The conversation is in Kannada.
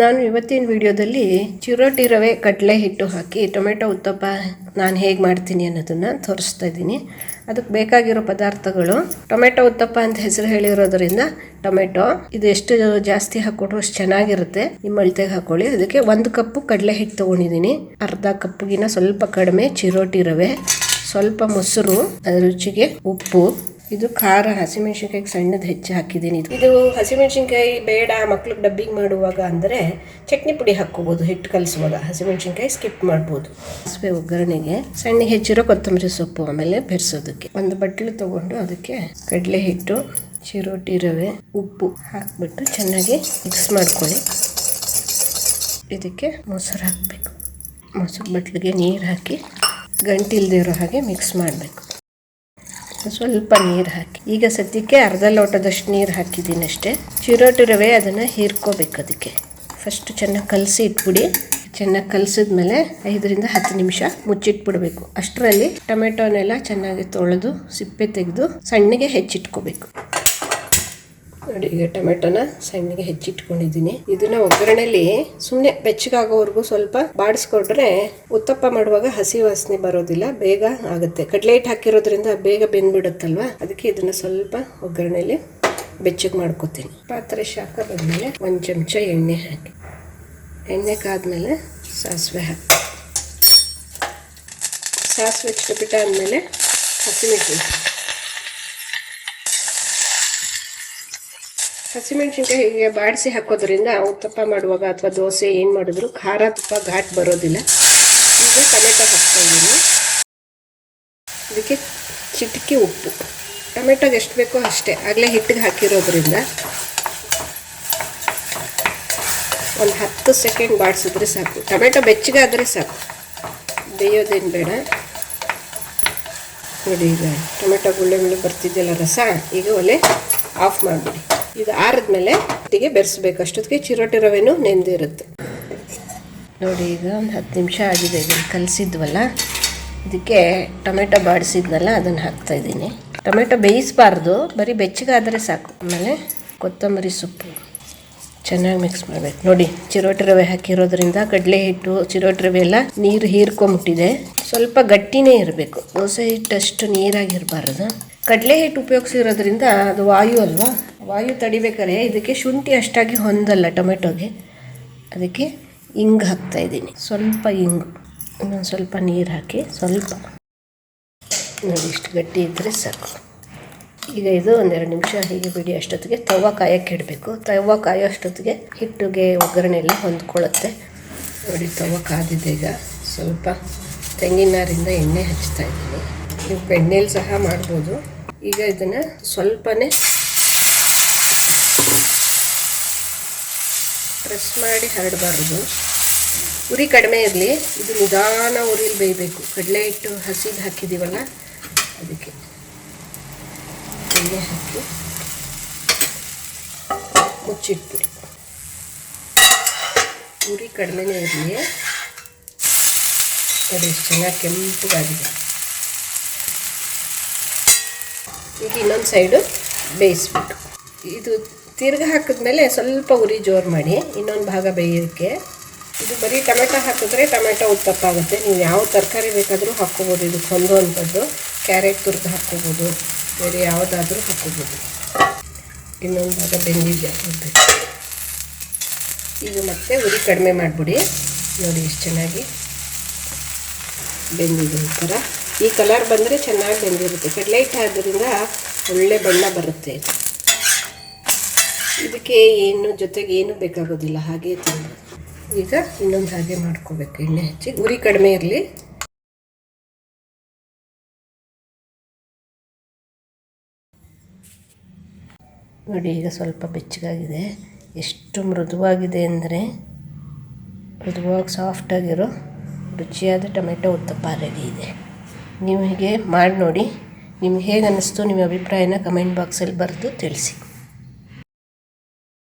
ನಾನು ಇವತ್ತಿನ ವಿಡಿಯೋದಲ್ಲಿ ಚಿರೋಟಿ ರವೆ ಕಡಲೆ ಹಿಟ್ಟು ಹಾಕಿ ಟೊಮೆಟೊ ಉತ್ತಪ್ಪ ನಾನು ಹೇಗೆ ಮಾಡ್ತೀನಿ ಅನ್ನೋದನ್ನು ತೋರಿಸ್ತಾ ಇದ್ದೀನಿ. ಅದಕ್ಕೆ ಬೇಕಾಗಿರೋ ಪದಾರ್ಥಗಳು ಟೊಮೆಟೊ ಉತ್ತಪ್ಪ ಅಂತ ಹೆಸರು ಹೇಳಿರೋದ್ರಿಂದ ಟೊಮೆಟೊ, ಇದು ಎಷ್ಟು ಜಾಸ್ತಿ ಹಾಕ್ಕೊಟ್ರು ಅಷ್ಟು ಚೆನ್ನಾಗಿರುತ್ತೆ. ನಿಮ್ಮ ಅಳತೆಗೆ ಹಾಕೊಳ್ಳಿ. ಅದಕ್ಕೆ ಒಂದು ಕಪ್ಪು ಕಡಲೆ ಹಿಟ್ಟು ತೊಗೊಂಡಿದ್ದೀನಿ. ಅರ್ಧ ಕಪ್ಪಿಗಿನ ಸ್ವಲ್ಪ ಕಡಿಮೆ ಚಿರೋಟಿ ರವೆ, ಸ್ವಲ್ಪ ಮೊಸರು, ಅದರ ರುಚಿಗೆ ಉಪ್ಪು ಇದು ಖಾರ ಹಸಿಮೆಣಸಿನ್ಕಾಯಿ ಸಣ್ಣದು ಹೆಚ್ಚು ಹಾಕಿದ್ದೀನಿ ಇದು. ಇದು ಹಸಿಮೆಣಸಿನ್ಕಾಯಿ ಬೇಡ ಮಕ್ಳಿಗೆ ಡಬ್ಬಿಂಗ್ ಮಾಡುವಾಗ ಅಂದರೆ ಚಟ್ನಿ ಪುಡಿ ಹಾಕ್ಕೋಬೋದು ಹಿಟ್ಟು ಕಲಿಸುವಾಗ. ಹಸಿಮೆಣಸಿನ್ಕಾಯಿ ಸ್ಕಿಪ್ ಮಾಡ್ಬೋದು. ಸಾಸಿವೆ ಒಗ್ಗರಣೆಗೆ ಸಣ್ಣ ಹೆಚ್ಚಿರೋ ಕೊತ್ತಂಬರಿ ಸೊಪ್ಪು ಆಮೇಲೆ ಬೆರೆಸೋದಕ್ಕೆ. ಒಂದು ಬಟ್ಟಲು ತೊಗೊಂಡು ಅದಕ್ಕೆ ಕಡಲೆ ಹಿಟ್ಟು ಚಿರೋಟಿ ರವೆ ಉಪ್ಪು ಹಾಕ್ಬಿಟ್ಟು ಚೆನ್ನಾಗಿ ಮಿಕ್ಸ್ ಮಾಡ್ಕೊಳ್ಳಿ. ಇದಕ್ಕೆ ಮೊಸರು ಹಾಕಬೇಕು. ಮೊಸರು ಬಟ್ಲಿಗೆ ನೀರು ಹಾಕಿ ಗಂಟಿಲ್ದಿರೋ ಹಾಗೆ ಮಿಕ್ಸ್ ಮಾಡಬೇಕು. ಸ್ವಲ್ಪ ನೀರು ಹಾಕಿ. ಈಗ ಸದ್ಯಕ್ಕೆ ಅರ್ಧ ಲೋಟದಷ್ಟು ನೀರು ಹಾಕಿದ್ದೀನಿ ಅಷ್ಟೇ. ಚಿರೋಟಿ ರವೆ ಅದನ್ನು ಹೀರ್ಕೋಬೇಕು ಅದಕ್ಕೆ. ಫಸ್ಟ್ ಚೆನ್ನಾಗಿ ಕಲಸಿ ಇಟ್ಬಿಡಿ. ಚೆನ್ನಾಗಿ ಕಲಸಿದ್ಮೇಲೆ ಐದರಿಂದ ಹತ್ತು ನಿಮಿಷ ಮುಚ್ಚಿಟ್ಬಿಡ್ಬೇಕು. ಅಷ್ಟರಲ್ಲಿ ಟೊಮೆಟೊನೆಲ್ಲ ಚೆನ್ನಾಗಿ ತೊಳೆದು, ಸಿಪ್ಪೆ ತೆಗೆದು ಸಣ್ಣಗೆ ಹೆಚ್ಚಿಟ್ಕೋಬೇಕು. ನೋಡಿ, ಈಗ ಟೊಮೆಟೊನ ಸಣ್ಣಗೆ ಹೆಚ್ಚಿಟ್ಕೊಂಡಿದ್ದೀನಿ. ಇದನ್ನ ಒಗ್ಗರಣೆಲಿ ಸುಮ್ಮನೆ ಬೆಚ್ಚಗಾಗೋವರೆಗೂ ಸ್ವಲ್ಪ ಬಾಡಿಸ್ಕೊಟ್ರೆ ಉತ್ತಪ್ಪ ಮಾಡುವಾಗ ಹಸಿ ವಾಸನೆ ಬರೋದಿಲ್ಲ, ಬೇಗ ಆಗುತ್ತೆ. ಕಡಲೆ ಹಿಟ್ಟು ಹಾಕಿರೋದ್ರಿಂದ ಬೇಗ ಬೆಂದ್ಬಿಡುತ್ತಲ್ವಾ? ಅದಕ್ಕೆ ಇದನ್ನ ಸ್ವಲ್ಪ ಒಗ್ಗರಣೆಲಿ ಬೆಚ್ಚಗೆ ಮಾಡ್ಕೊತೀನಿ. ಪಾತ್ರೆ ಶಾಖ ಬಂದಮೇಲೆ ಒಂದು ಚಮಚ ಎಣ್ಣೆ ಹಾಕಿ. ಎಣ್ಣೆ ಕಾದ್ಮೇಲೆ ಸಾಸಿವೆ ಹಾಕಿ. ಸಾಸಿವೆ ಚಿಟಪಿಟ ಆದಮೇಲೆ ಹಸಿಮೆಣಸಿನ್ಕಾಯಿ. ಹಸಿಮೆಣಸಿನ್ಕಾಯಿ ಹೀಗೆ ಬಾಡಿಸಿ ಹಾಕೋದ್ರಿಂದ ಉತ್ತಪ್ಪ ಮಾಡುವಾಗ ಅಥವಾ ದೋಸೆ ಏನು ಮಾಡಿದ್ರು ಖಾರ ತುಪ್ಪ ಘಾಟ್ ಬರೋದಿಲ್ಲ. ಈಗ ಟೊಮೆಟೊ ಹಾಕ್ತಾಯಿದ್ದೀನಿ ಇದಕ್ಕೆ ಚಿಟಿಕೆ ಉಪ್ಪು. ಟೊಮೆಟೊಗೆ ಎಷ್ಟು ಬೇಕೋ ಅಷ್ಟೇ. ಆಗಲೇ ಹಿಟ್ಟಿಗೆ ಹಾಕಿರೋದ್ರಿಂದ ಒಂದು ಹತ್ತು ಸೆಕೆಂಡ್ ಬಾಡಿಸಿದ್ರೆ ಸಾಕು. ಟೊಮೆಟೊ ಬೆಚ್ಚಗಾದರೆ ಸಾಕು. ಬೇಯೋದೇನು ಬೇಡ. ನೋಡಿ ಈಗ ಟೊಮೆಟೊ ಗುಳ್ಳೆ ಗುಳ್ಳೆ ಬರ್ತಿದ್ದೆಲ್ಲ ರಸ, ಈಗ ಒಲೆ ಆಫ್ ಮಾಡಿಬಿಡಿ. ಇದು ಆರಿದ್ಮೇಲೆ ಒಟ್ಟಿಗೆ ಬೆರೆಸ್ಬೇಕು. ಅಷ್ಟೊತ್ತಿಗೆ ಚಿರೋಟಿ ರವೆನೂ ನೆಂದಿರುತ್ತೆ ನೋಡಿ, ಈಗ ಒಂದು ಹತ್ತು ನಿಮಿಷ ಆಗಿದೆ ಇದನ್ನು ಕಲಿಸಿದ್ವಲ್ಲ? ಇದಕ್ಕೆ ಟೊಮೆಟೊ ಬಾಡಿಸಿದ್ನಲ್ಲ, ಅದನ್ನು ಹಾಕ್ತಾಯಿದ್ದೀನಿ ಟೊಮೆಟೊ ಬೇಯಿಸಬಾರ್ದು, ಬರೀ ಬೆಚ್ಚಗಾದರೆ ಸಾಕು. ಆಮೇಲೆ ಕೊತ್ತಂಬರಿ ಸೊಪ್ಪು ಚೆನ್ನಾಗಿ ಮಿಕ್ಸ್ ಮಾಡಬೇಕು. ನೋಡಿ, ಚಿರೋಟಿ ರವೆ ಹಾಕಿರೋದ್ರಿಂದ ಕಡಲೆ ಹಿಟ್ಟು, ಚಿರೋಟಿ ರವೆ ಎಲ್ಲ ನೀರು ಹೀರ್ಕೊಂಬಿಟ್ಟಿದೆ. ಸ್ವಲ್ಪ ಗಟ್ಟಿನೇ ಇರಬೇಕು. ದೋಸೆ ಹಿಟ್ಟಷ್ಟು ನೀರಾಗಿರಬಾರ್ದು. ಕಡಲೆ ಹಿಟ್ಟು ಉಪಯೋಗಿಸಿರೋದ್ರಿಂದ ಅದು ವಾಯು ಅಲ್ವಾ? ವಾಯು ತಡಿಬೇಕಾದ್ರೆ ಇದಕ್ಕೆ ಶುಂಠಿ ಅಷ್ಟಾಗಿ ಹೊಂದಲ್ಲ ಟೊಮೆಟೊಗೆ. ಅದಕ್ಕೆ ಇಂಗು ಹಾಕ್ತಾಯಿದ್ದೀನಿ ಸ್ವಲ್ಪ ಇಂಗು, ಇನ್ನೊಂದು ಸ್ವಲ್ಪ ನೀರು ಹಾಕಿ ಸ್ವಲ್ಪ. ನೋಡಿ, ಇಷ್ಟು ಗಟ್ಟಿ ಇದ್ದರೆ ಸಾಕು. ಈಗ ಇದು ಒಂದೆರಡು ನಿಮಿಷ ಹೀಗೆ ಬಿಡಿ, ಅಷ್ಟೊತ್ತಿಗೆ ತವ ಕಾಯಕ್ಕೆ ಇಡಬೇಕು. ತವ ಕಾಯೋ ಅಷ್ಟೊತ್ತಿಗೆ ಹಿಟ್ಟಿಗೆ ಒಗ್ಗರಣೆ ಎಲ್ಲ ಹೊಂದ್ಕೊಳ್ಳುತ್ತೆ. ನೋಡಿ ತವ ಕಾದಿದೆ ಈಗ. ಸ್ವಲ್ಪ ತೆಂಗಿನಾರಿಂದ ಎಣ್ಣೆ ಹಚ್ತಾ ಇದ್ದೀನಿ. ನೀವು ಬೆಣ್ಣೆಲಿ ಸಹ ಮಾಡ್ಬೋದು. ಈಗ ಇದನ್ನು ಸ್ವಲ್ಪನೇ ಪ್ರೆಸ್ ಮಾಡಿ ಹರಡಬಾರ್ದು. ಉರಿ ಕಡಿಮೆ ಇರಲಿ. ಇದು ನಿಧಾನ ಉರಿಲಿ ಬೇಯಬೇಕು. ಕಡಲೆ ಹಿಟ್ಟು ಹಸಿದು ಹಾಕಿದ್ದೀವಲ್ಲ ಅದಕ್ಕೆ ಎಣ್ಣೆ ಹಾಕಿ ಮುಚ್ಚಿಟ್ಬಿಡಿ. ಉರಿ ಕಡಿಮೆನೇ ಇರಲಿ. ಅದು ಚೆನ್ನಾಗಿ ಕೆಂಪಗಾಗಿದೆ. ಈಗ ಇನ್ನೊಂದು ಸೈಡು ಬೇಯಿಸ್ಬಿಟ್ಟು. ಇದು ತಿರ್ಗ ಹಾಕಿದ್ಮೇಲೆ ಸ್ವಲ್ಪ ಉರಿ ಜೋರು ಮಾಡಿ, ಇನ್ನೊಂದು ಭಾಗ ಬೇಯೋಕ್ಕೆ. ಇದು ಬರೀ ಟೊಮೆಟೊ ಹಾಕಿದ್ರೆ ಟೊಮೆಟೊ ಉತ್ತಪ್ಪ ಆಗುತ್ತೆ ನೀವು ಯಾವ ತರಕಾರಿ ಬೇಕಾದರೂ ಹಾಕ್ಕೋಬೋದು. ಇದಕ್ಕೆ ಹೊಂದುವಂಥದ್ದು ಕ್ಯಾರೆಟ್ ತುರ್ದು ಹಾಕ್ಕೋಬೋದು. ಬೇರೆ ಯಾವುದಾದ್ರೂ ಹಾಕ್ಕೋಬೋದು. ಇನ್ನೊಂದು ಭಾಗ ಬೆಂದಿದೆ ಹೋಗ್ಬೇಕು ಈಗ ಮತ್ತೆ ಉರಿ ಕಡಿಮೆ ಮಾಡಿಬಿಡಿ. ನೋಡಿ ಎಷ್ಟು ಚೆನ್ನಾಗಿ ಬೆಂದಿದೆ ಈ ಥರ ಈ ಕಲರ್ ಬಂದರೆ ಚೆನ್ನಾಗಿ ಬೆಂದಿರುತ್ತೆ ಕಡಲೆ ಹಿಟ್ಟು ಆದ್ದರಿಂದ ಒಳ್ಳೆ ಬಣ್ಣ ಬರುತ್ತೆ ಇದು. ಇದಕ್ಕೆ ಏನು ಜೊತೆಗೆ ಏನು ಬೇಕಾಗೋದಿಲ್ಲ, ಹಾಗೆ ತಂದು ಈಗ ಇನ್ನೊಂದು ಹಾಗೆ ಮಾಡ್ಕೋಬೇಕು, ಎಣ್ಣೆ ಹಚ್ಚಿ. ಉರಿ ಕಡಿಮೆ ಇರಲಿ. ನೋಡಿ, ಈಗ ಸ್ವಲ್ಪ ಬೆಚ್ಚಗಾಗಿದೆ. ಎಷ್ಟು ಮೃದುವಾಗಿದೆ ಅಂದರೆ, ಮೃದುವಾಗಿ ಸಾಫ್ಟಾಗಿರೋ ರುಚಿಯಾದ ಟೊಮೆಟೊ ಉತ್ತಪ್ಪ ರೆಡಿ ಇದೆ. ನೀವು ಹೀಗೆ ಮಾಡಿ ನೋಡಿ, ನಿಮ್ಗೆ ಹೇಗೆ ಅನ್ನಿಸ್ತು ನಿಮ್ಮ ಅಭಿಪ್ರಾಯನ ಕಮೆಂಟ್ ಬಾಕ್ಸಲ್ಲಿ ಬರೆದು ತಿಳಿಸಿ.